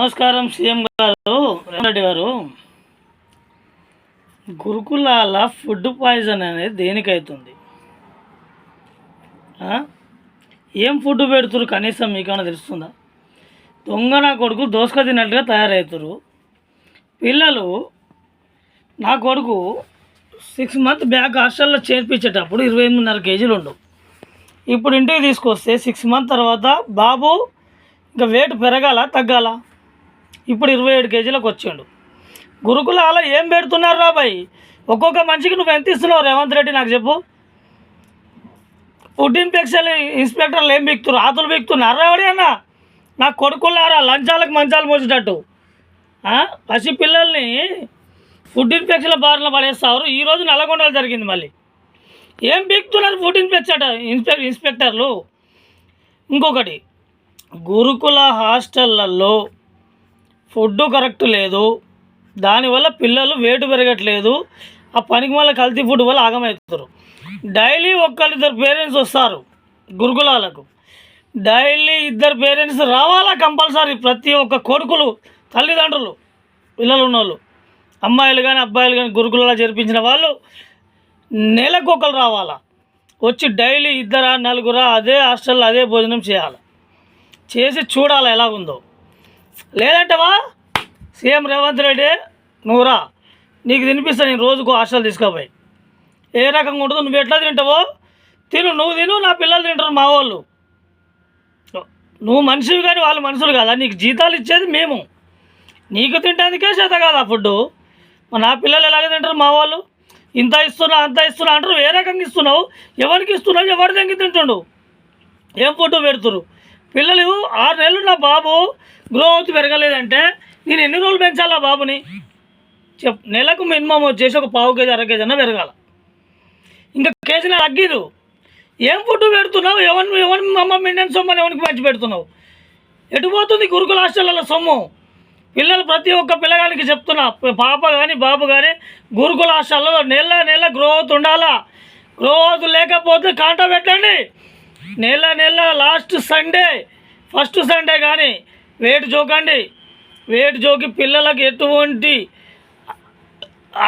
నమస్కారం సీఎం గారు రెడ్డి గారు. గురుకులాల ఫుడ్ పాయిజన్ అనేది దేనికైతుంది? ఏం ఫుడ్ పెడుతురు కనీసం మీకన్నా తెలుస్తుందా? దొంగ నా కొడుకు దోసక తిన్నట్టుగా తయారవుతారు పిల్లలు నా కొడుకు సిక్స్ మంత్ బ్యాక్ హాస్టల్లో చేర్పించేటప్పుడు ఇరవై ఎనిమిదిన్నర కేజీలు ఉండు. ఇప్పుడు ఇంటికి తీసుకొస్తే సిక్స్ మంత్ తర్వాత బాబు ఇంకా వెయిట్ పెరగాల తగ్గాలా? ఇప్పుడు ఇరవై ఏడు కేజీలకు వచ్చాడు. గురుకులాల ఏం పెడుతున్నారు రాబాయ్ ఒక్కొక్క మనిషికి నువ్వు ఎంత ఇస్తున్నావు రేవంత్ రెడ్డి నాకు చెప్పు. ఫుడ్ ఇన్స్పెక్షన్ ఇన్స్పెక్టర్లు ఏం బిక్తున్నారు ఆతులు బిక్తున్నారు ఎవడి అన్న నా కొడుకులారా లంచాలకు మంచాలు మోసేటట్టు. పసి పిల్లల్ని ఫుడ్ ఇన్స్పెక్షన్ల బారిన పడేస్తారు. ఈరోజు నల్లగొండలు జరిగింది మళ్ళీ. ఏం బిక్తున్నారు ఫుడ్ ఇన్స్పెక్టర్ ఇన్స్పెక్ ఇన్స్పెక్టర్లు? ఇంకొకటి గురుకుల హాస్టళ్ళల్లో ఫుడ్ కరెక్ట్ లేదు. దానివల్ల పిల్లలు వేటు పెరగట్లేదు. ఆ పనికి వల్ల కల్తీ ఫుడ్ వల్ల ఆగమవుతారు డైలీ ఒక్కరిద్దరు పేరెంట్స్ వస్తారు గురుకులాలకు. డైలీ ఇద్దరు పేరెంట్స్ రావాలా కంపల్సరీ ప్రతి ఒక్క కొడుకులు తల్లిదండ్రులు పిల్లలు ఉన్నోళ్ళు అమ్మాయిలు కానీ అబ్బాయిలు కానీ గురుకులలో చేర్పించిన వాళ్ళు నెలకు ఒకరు రావాలా. వచ్చి డైలీ ఇద్దరా నలుగురా అదే హాస్టల్లో అదే భోజనం చేయాలి. చేసి చూడాలి ఎలా ఉందో. లేదంటవా? సీఎం రేవంత్ రెడ్డి నువ్వురా నీకు తినిపిస్తా నేను రోజుకు హాస్టల్ తీసుకుపోయి. ఏ రకంగా ఉంటుందో నువ్వు ఎట్లా తింటావో? తిను నువ్వు తిను నా పిల్లలు తింటారు మా వాళ్ళు. నువ్వు మనిషివి కానీ వాళ్ళు మనుషులు కదా? నీకు జీతాలు ఇచ్చేది మేము. నీకు తింటానికే చేత కదా ఫుడ్ నా పిల్లలు ఎలాగ తింటారు మా వాళ్ళు? ఇంత ఇస్తున్నా అంత ఇస్తున్నా అంటారు ఏ రకంగా ఇస్తున్నావు? ఎవరికి ఇస్తున్నావు? ఎవరి దగ్గర తింటుండు? ఏం ఫుడ్ పెడుతురు పిల్లలు ఆరు నెలలు నా బాబు గ్రోత్ పెరగలేదంటే నేను ఎన్ని రోజులు పెంచాలా బాబుని? చెప్ నెలకు మినిమం వచ్చేసి ఒక పావు కేజీ అర కేజీ అన్న పెరగాల. ఇంకా కేజీ తగ్గిదు ఏం ఫుడ్ పెడుతున్నావు? ఎవరిని ఎవరిని అమ్మ మిండని సొమ్మని ఎవరికి పంచి పెడుతున్నావు? ఎటు పోతుంది గురుకుల హాస్టళ్ళ సొమ్ము? పిల్లలు ప్రతి ఒక్క పిల్లగానికి చెప్తున్నా పాప కానీ బాబు కానీ గురుకుల హాస్టల్లో నెల నెల గ్రోత్ ఉండాలా? గ్రోత్ లేకపోతే కాంట పెట్టండి. నెల నెల లాస్ట్ సండే ఫస్ట్ సండే కానీ వేటు జోకండి. వేటు జోకి పిల్లలకు ఎటువంటి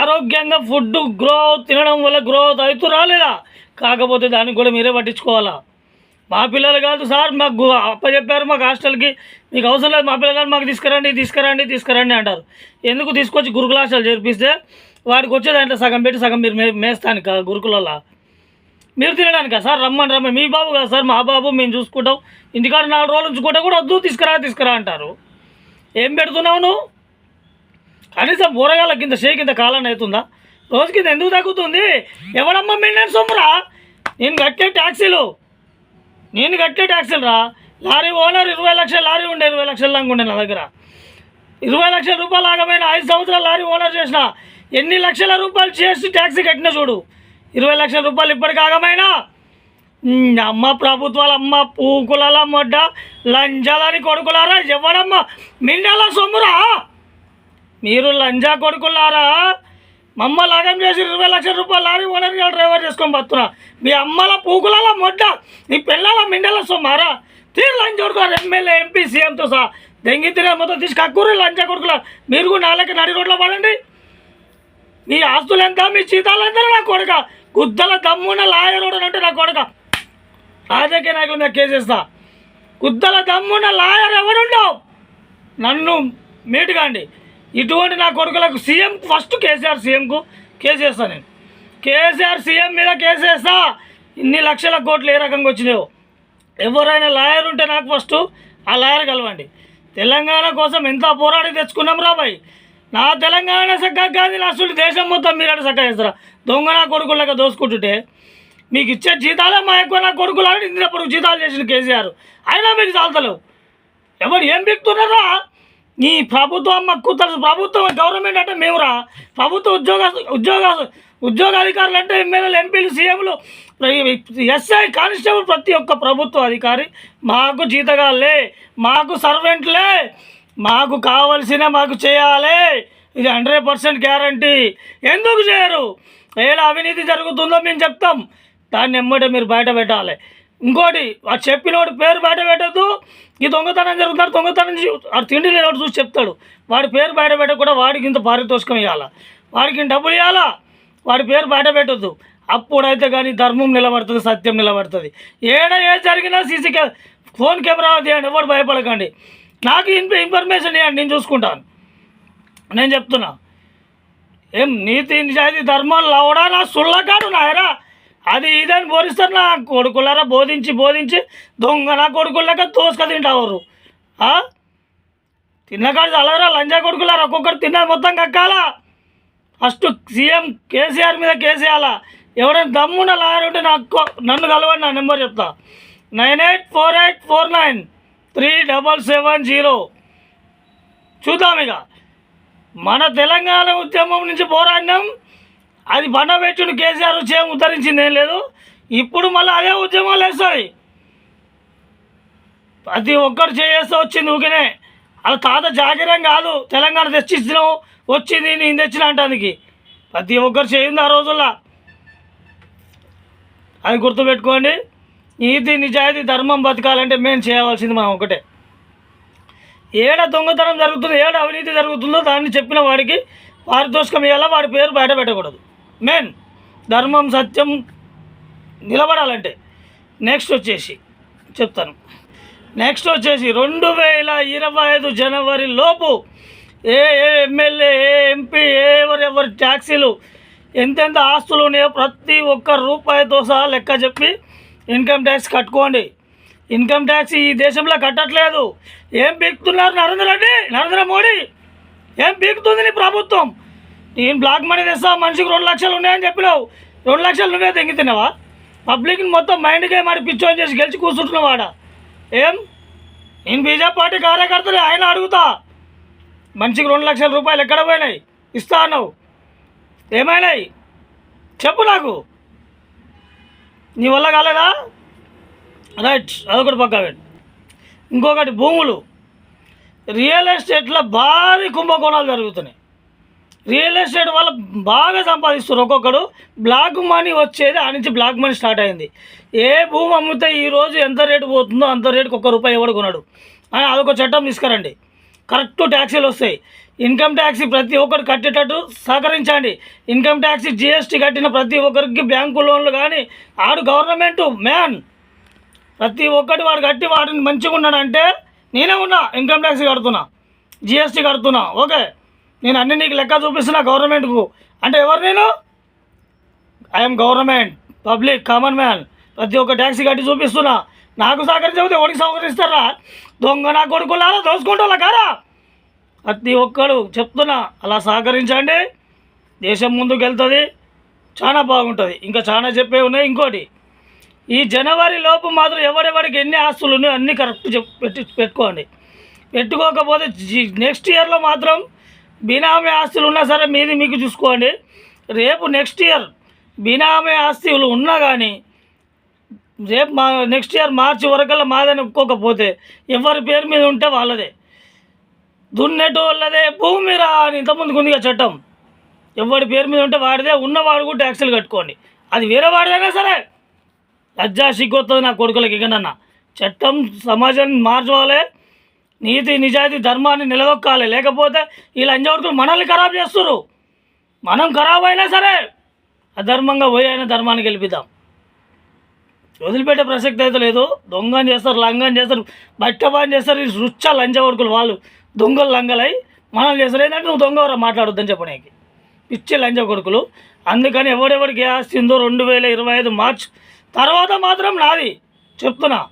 ఆరోగ్యంగా ఫుడ్ గ్రో తినడం వల్ల గ్రో అవుతూ రాలేదా? కాకపోతే దానికి కూడా మీరే పట్టించుకోవాలా? మా పిల్లలు కాదు సార్ మాకు అప్పచెప్పారు మాకు హాస్టల్కి. మీకు అవసరం లేదు మా పిల్లలు మాకు తీసుకురండి తీసుకురండి తీసుకురండి అంటారు. ఎందుకు తీసుకొచ్చి గురుకుల హాస్టల్ చేర్పిస్తే వాడికి వచ్చే దాంట్లో సగం పెట్టి సగం మీరు మే గురుకులలో. మీరు తినడానికా సార్? రమ్మని రమ్మని మీ బాబు కదా సార్ మా బాబు మేము చూసుకుంటాం. ఇంటికాడ నాలుగు రోజులు ఉంచుకుంటే కూడా వద్దు తీసుకురా తీసుకురా అంటారు. ఏం పెడుతున్నావు నువ్వు? కనీసం కూరగాయల కింద షే కింద కాలం అవుతుందా? రోజు కింద ఎందుకు తగ్గుతుంది? ఎవడమ్మా మెయింటెనెన్స్ సొమ్మురా? నేను కట్టే ట్యాక్సీలు. నేను కట్టే ట్యాక్సీలు రా. లారీ ఓనర్ ఇరవై లక్షల లారీ ఉండే ఇరవై లక్షల లాగా ఉండే నా దగ్గర. ఇరవై లక్షల రూపాయలు ఆగమైన ఐదు సంవత్సరాలు లారీ ఓనర్ చేసిన. ఎన్ని లక్షల రూపాయలు చేసి ట్యాక్సీ కట్టిన చూడు. ఇరవై లక్షల రూపాయలు ఇప్పటికి ఆగమైనా? అమ్మ ప్రభుత్వాలు అమ్మ పూకులల మొడ్డ లంజాలని కొడుకులారా? ఎవడమ్మ మిండల సొమ్మురా? మీరు లంజా కొడుకులారా? మమ్మ లాగం చేసి ఇరవై లక్షల రూపాయలు లారీ ఓనర్ డ్రైవర్ చేసుకొని బతున్నా మీ అమ్మల పూకులల మొడ్డ మీ పిల్లల మిండల సొమ్మారా? తీరు లంచ్ కొడుకున్నారు ఎమ్మెల్యే ఎంపీ సీఎంతో సహా. దెంగి తిరిగి మొత్తం తీసి కక్కురు లంచా కొడుకులారు మీరు కూడా నాలుగు నడి రోడ్లో పడండి. మీ ఆస్తులు ఎంత మీ జీతాలు ఎంత నా కొడుక. గుద్దల దమ్మున లాయర్ అంటే నా కొడుక. రాజకీయ నాయకుల మీద కేసేస్తా గుద్దల దమ్మున లాయర్ ఎవరుండవు నన్ను మీటుగాండి ఇటువంటి నా కొడుకులకు సీఎం ఫస్ట్ కేసీఆర్ సీఎంకు కేసేస్తా నేను. కేసీఆర్ సీఎం మీద కేసేస్తా ఇన్ని లక్షల కోట్లు ఏ రకంగా వచ్చినాయో. ఎవరైనా లాయర్ ఉంటే నాకు ఫస్ట్ ఆ లాయర్ కలవండి. తెలంగాణ కోసం ఎంత పోరాడి తెచ్చుకున్నాం రాబాయ్ నా తెలంగాణ చక్కగా కాదు నా అసలు దేశం మొత్తం మీరు అంటే సక్క చేస్తారా? దొంగ నా కొడుకులక దోసుకుంటుంటే మీకు ఇచ్చే జీతాలే మా ఎక్కువ నా కొడుకులు అని ఇందిరప్పుడు జీతాలు చేసిన కేసీఆర్. అయినా మీకు చాలతలేవు ఎవరు ఏం బిక్తున్నారా నీ ప్రభుత్వం మాకు ప్రభుత్వం గవర్నమెంట్ అంటే మేమురా? ప్రభుత్వ ఉద్యోగ ఉద్యోగ ఉద్యోగాధికారులు అంటే ఎమ్మెల్యేలు ఎంపీలు సీఎంలు ఎస్ఐ కానిస్టేబుల్ ప్రతి ఒక్క ప్రభుత్వ అధికారి మాకు జీతగాళ్ళే మాకు సర్వెంట్లే. మాకు కావలసిన మాకు చేయాలి. ఇది హండ్రెడ్ పర్సెంట్ గ్యారంటీ. ఎందుకు చేయరు? ఏలా అవినీతి జరుగుతుందో మేము చెప్తాం. దాన్ని ఎమ్మటే మీరు బయట పెట్టాలి. ఇంకోటి ఆ చెప్పినోడు పేరు బయట పెట్టద్దు. ఈ దొంగతనం జరుగుతాడు దొంగతనం ఆ తిండి లేనోడు చూసి చెప్తాడు. వాడి పేరు బయట పెట్టకుండా వాడికి ఇంత పారితోషికం ఇవ్వాలా వాడికి డబ్బులు ఇవ్వాలా వాడి పేరు బయట పెట్టద్దు. అప్పుడైతే కానీ ధర్మం నిలబడుతుంది సత్యం నిలబడుతుంది. ఏడ ఏ జరిగినా సీసీ కె ఫోన్ కెమెరా తీయండి ఎవరు భయపడకండి. నాకు ఇన్ఫ ఇన్ఫర్మేషన్ ఇవ్వండి నేను చూసుకుంటాను. నేను చెప్తున్నా. ఏం నీతి నిజాయితీ ధర్మం లవడా నా సుళ్ళకాడు నాయరా? అది ఇదని బోధిస్తారు నా కొడుకులారా? బోధించి బోధించి దొంగ నా కొడుకులక తోసుక తింటావారు. తిన్నకాడు అలరా లంజా కొడుకులారా? ఒక్కొక్కరు తిన్నది మొత్తం కక్కాలా? ఫస్ట్ సీఎం కేసీఆర్ మీద కేసీఆర్ ఎవరైనా దమ్మున లాయర్ ఉంటే నాకు నన్ను కలవండి నా నెంబర్ చెప్తా. Nine eight four eight four nine. Three double seven zero. చూద్దాం ఇక. మన తెలంగాణ ఉద్యమం నుంచి పోరాడినాం. అది బండబెట్టును కేసీఆర్ వచ్చి ఉద్ధరించింది ఏం లేదు. ఇప్పుడు మళ్ళీ అదే ఉద్యమాలు వేస్తాయి. ప్రతి ఒక్కరు చేస్తే వచ్చింది ఊకినే అలా తాత జాగిరం కాదు తెలంగాణ తెచ్చిచ్చినావు వచ్చింది నేను తెచ్చిన అంటానికి. ప్రతి ఒక్కరు చేయింది ఆ రోజుల్లో. అది గుర్తుపెట్టుకోండి. నీతి నిజాయితీ ధర్మం బతకాలంటే మేము చేయవలసింది మనం ఒకటే. ఏడ దొంగతనం జరుగుతుందో ఏడ అవినీతి జరుగుతుందో దాన్ని చెప్పిన వాడికి పారితోషికం ఇవ్వాలా వాడి పేరు బయట పెట్టకూడదు. మెయిన్ ధర్మం సత్యం నిలబడాలంటే. నెక్స్ట్ వచ్చేసి చెప్తాను. నెక్స్ట్ వచ్చేసి రెండు వేల ఇరవై ఐదు జనవరి లోపు ఏ ఏ ఎమ్మెల్యే ఏ ఎంపీ ఎవరెవరి ఎవరు ట్యాక్సీలు ఎంతెంత ఆస్తులు ఉన్నాయో ప్రతి ఒక్క రూపాయితో సహా లెక్క చెప్పి ఇన్కమ్ ట్యాక్స్ కట్టుకోండి. ఇన్కమ్ ట్యాక్స్ ఈ దేశంలో కట్టట్లేదు. ఏం పీకుతున్నారు నరేంద్ర రెడ్డి? నరేంద్ర మోడీ? ఏం పీకుతుంది నీ ప్రభుత్వం? నేను బ్లాక్ మనీ తెస్తా మనిషికి రెండు లక్షలు ఉన్నాయని చెప్పినావు. రెండు లక్షలు నువ్వే తెంగితున్నావా పబ్లిక్ని మొత్తం మైండ్కే మరి పిచ్చోని చేసి గెలిచి కూర్చుంటున్నావాడ ఏం? నేను బీజేపీ పార్టీ కార్యకర్తలు ఆయన అడుగుతా. మనిషికి రెండు లక్షల రూపాయలు ఎక్కడ పోయినాయి? ఇస్తా అన్నావు. ఏమైనాయి? చెప్పు నాకు. నీ వల్ల కాలేదా? రైట్ అదొకటి పక్కా పెట్టు ఇంకొకటి భూములు. రియల్ ఎస్టేట్లో భారీ కుంభకోణాలు జరుగుతున్నాయి. రియల్ ఎస్టేట్ వల్ల బాగా సంపాదిస్తారు ఒక్కొక్కడు బ్లాక్ మనీ వచ్చేది ఆ నుంచి బ్లాక్ మనీ స్టార్ట్ అయింది. ఏ భూమి అమ్మితే ఈరోజు ఎంత రేటు పోతుందో అంత రేటుకి ఒక్క రూపాయి ఎవడు కొన్నాడు అని అదొక చట్టం తీసుకురండి. కరెక్ట్ ట్యాక్సీలు వస్తాయి. ఇన్కమ్ ట్యాక్స్ ప్రతి ఒక్కరు కట్టేటట్టు సహకరించండి. ఇన్కమ్ ట్యాక్స్ జిఎస్టీ కట్టిన ప్రతి ఒక్కరికి బ్యాంకు లోన్లు కానీ ఆడు గవర్నమెంట్ మ్యాన్. ప్రతి ఒక్కటి వాడు కట్టి వాడిని మంచిగా ఉన్నాడంటే నేనే ఉన్నా ఇన్కమ్ ట్యాక్స్ కడుతున్నా జిఎస్టీ కడుతున్నా. ఓకే నేను అన్ని నీకు లెక్క చూపిస్తున్నా గవర్నమెంట్కు. అంటే ఎవరు నేను? I'm government public common man ప్రతి ఒక్క ట్యాక్సీ కట్టి చూపిస్తున్నా. నాకు సహకరించకపోతే ఎవరికి సహకరిస్తారా? దొంగ నా కొడుకులారా? దోసుకుంటా కారా? ప్రతి ఒక్కరు చెప్తున్నా అలా సహకరించండి. దేశం ముందుకు వెళ్తుంది చాలా బాగుంటుంది. ఇంకా చాలా చెప్పే ఉన్నాయి. ఇంకోటి ఈ జనవరి లోపు మాత్రం ఎవరెవరికి ఎన్ని ఆస్తులు ఉన్నాయో అన్నీ కరెక్ట్ చెప్ పెట్టి పెట్టుకోండి. పెట్టుకోకపోతే నెక్స్ట్ ఇయర్లో మాత్రం బినామీ ఆస్తులు ఉన్నా సరే మీది మీకు చూసుకోండి. రేపు నెక్స్ట్ ఇయర్ బినామీ ఆస్తులు ఉన్నా కానీ రేపు మా నెక్స్ట్ ఇయర్ మార్చి వరకల్లా మాదని ఒప్పుకోకపోతే ఎవరి పేరు మీద ఉంటే వాళ్ళదే. దున్నేటోళ్ళదే వాళ్ళదే భూమి రా అని ఇంతకుముందుకు ఉందిగా చట్టం ఎవరి పేరు మీద ఉంటే వాడిదే ఉన్నవాడు కూడా ట్యాక్సీలు కట్టుకోండి. అది వేరే వాడిదైనా సరే. లజ్జా సిగ్గొస్తుంది నా కొడుకులకి ఇకనన్నా చట్టం సమాజాన్ని మార్చుకోవాలి. నీతి నిజాయితీ ధర్మాన్ని నిలదొక్కాలి. లేకపోతే ఈ లంజవర్కులు మనల్ని ఖరాబ్ చేస్తున్నారు మనం ఖరాబ్ అయినా సరే అధర్మంగా పోయి అయినా ధర్మానికి గెలిపిద్దాం. వదిలిపెట్టే ప్రసక్తి అయితే లేదు. దొంగని చేస్తారు లంగని చేస్తారు బట్టబాని చేస్తారు. ఈ రుచ్చ లంచవర్కులు వాళ్ళు. దొంగలు లంగలై మనం చేస్తారు ఏంటంటే నువ్వు దొంగవరా మాట్లాడొద్దని చెప్పడానికి పిచ్చి లంచ కొడుకులు. అందుకని ఎవడెవడికి ఏ ఆస్తి ఉందో రెండు వేల ఇరవై ఐదు మార్చ్ తర్వాత మాత్రం నాది. చెప్తున్నా.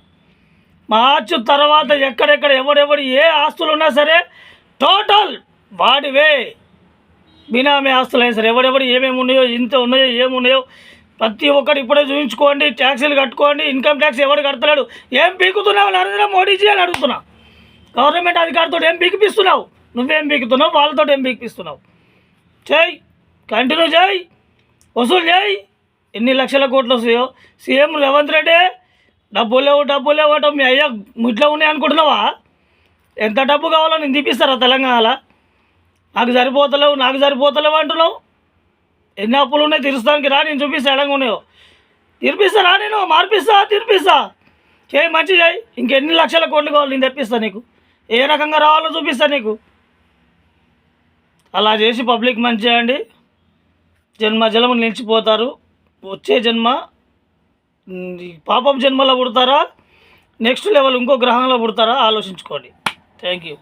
మార్చ్ తర్వాత ఎక్కడెక్కడ ఎవడెవడు ఏ ఆస్తులు ఉన్నా సరే టోటల్ వాడివే. బినామీ ఆస్తులు అయినా సరే ఎవడెవడు ఏమేమి ఉన్నాయో ఇంత ఉన్నాయో ఏమున్నాయో ప్రతి ఒక్కటి ఇప్పుడే చూపించుకోండి ట్యాక్సీలు కట్టుకోండి ఇన్కమ్ ట్యాక్స్ ఎవడు కడతలేడు. ఏం పీకుతున్నావు నరేంద్ర మోడీజీ అని అడుగుతున్నా. గవర్నమెంట్ అధికారితో ఏం పీకిపిస్తున్నావు నువ్వేం పీకుతున్నావు వాళ్ళతో ఏం పీకిపిస్తున్నావు చేయి కంటిన్యూ చేయి వసూలు చేయి ఎన్ని లక్షల కోట్లు వస్తాయో? సీఎం రేవంత్ రెడ్డి డబ్బులు లేవు డబ్బులు లేవు మీ అయ్యా ముట్లో ఉన్నాయి అనుకుంటున్నావా? ఎంత డబ్బు కావాలో నేను తీపిస్తారా తెలంగాణలో? నాకు సరిపోతలేవు నాకు సరిపోతలేవు అంటున్నావు. ఎన్ని అప్పులు ఉన్నాయి తీరుస్తానికి రా నేను చూపిస్తా ఎడంగా ఉన్నాయో. తీర్పిస్తా రా నేను మార్పిస్తా తీర్పిస్తా. చేయి మంచి చేయి ఇంకెన్ని లక్షల కోట్లు కావాలి నేను తెప్పిస్తాను నీకు. ఏ రకంగా రావాలో చూపిస్తాను నీకు. అలా చేసి పబ్లిక్ మంచి చేయండి జన్మ జలము నిలిచిపోతారు. వచ్చే జన్మ పాపం జన్మలో పుడతారా? నెక్స్ట్ లెవెల్ ఇంకో గ్రహంలో పుడతారా? ఆలోచించుకోండి. Thank you.